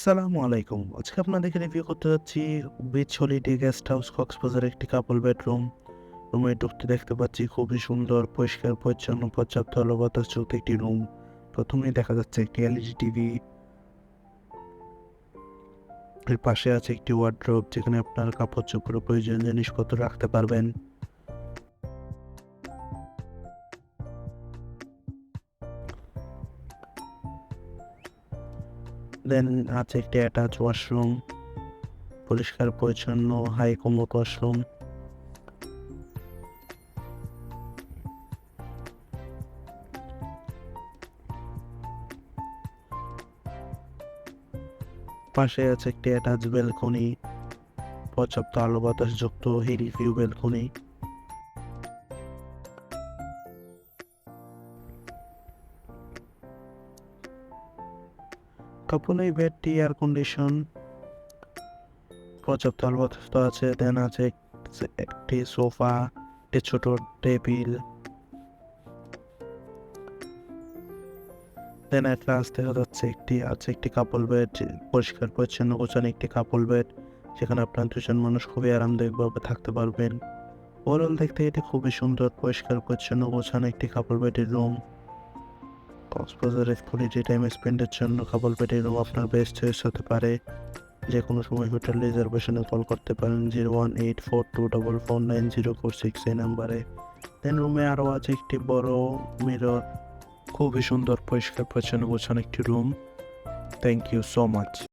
আসসালামু আলাইকুম। আজকে আপনাদেরকে রিভিউ করতে যাচ্ছি beach holiday guest house Cox's Bazar একটি কাপল বেডরুম রুমে ঢুকতে দেখতে পাচ্ছি খুবই সুন্দর, পরিষ্কার, পরিচ্ছন্ন, পর্যাপ্ত আলো বাতাস চলতে একটি রুম প্রথমেই দেখা যাচ্ছে একটি এলইডি টিভি এর পাশে আছে একটি ওয়ার্ড্রোব যেখানে আপনার কাপড় চোপড় প্রয়োজনীয় জিনিসপত্র রাখতে পারবেন। দেন আছে একটি অ্যাটাচ ওয়াশরুম পরিষ্কার, পরিচ্ছন্ন হাই কমোড ওয়াশরুম পাশে আছে একটি অ্যাটাচ ব্যালকনি পর্যাপ্ত আলো বাতাস যুক্ত হিল ভিউ ব্যালকনি কাপড়ের বেডটি এয়ার কন্ডিশন পর্যাপ্ত আলো বাতাস আছে, দেন আছে এক- একটি সোফা, একটি ছোট টেবিল, দেন লাস্ট দেখা যাচ্ছে একটি, আছে একটি কাপল বেড পরিষ্কার, পরিচ্ছন্ন, গোছানো একটি কাপল বেড যেখানে আপনার দুজন মানুষ খুবই আরামদায়কভাবে থাকতে পারবেন। ওভারঅল দেখতে এটি খুবই সুন্দর, পরিষ্কার, পরিচ্ছন্ন, গোছানো একটি কাপল বেডের রুম কক্সবাজারে কোয়ালিটি টাইম স্পেন্ডের জন্য কাপল পেটে রুম আপনার বেস্ট চয়েস হতে পারে যে কোনো সময় হোটেল রিজার্ভেশনে কল করতে পারেন zero one eight four two double four nine zero four six এই নাম্বারে দেন রুমে আরও আছে একটি বড় মিরর খুবই সুন্দর, পরিষ্কার, পরিচ্ছন্ন, গোছানো একটি room thank you so much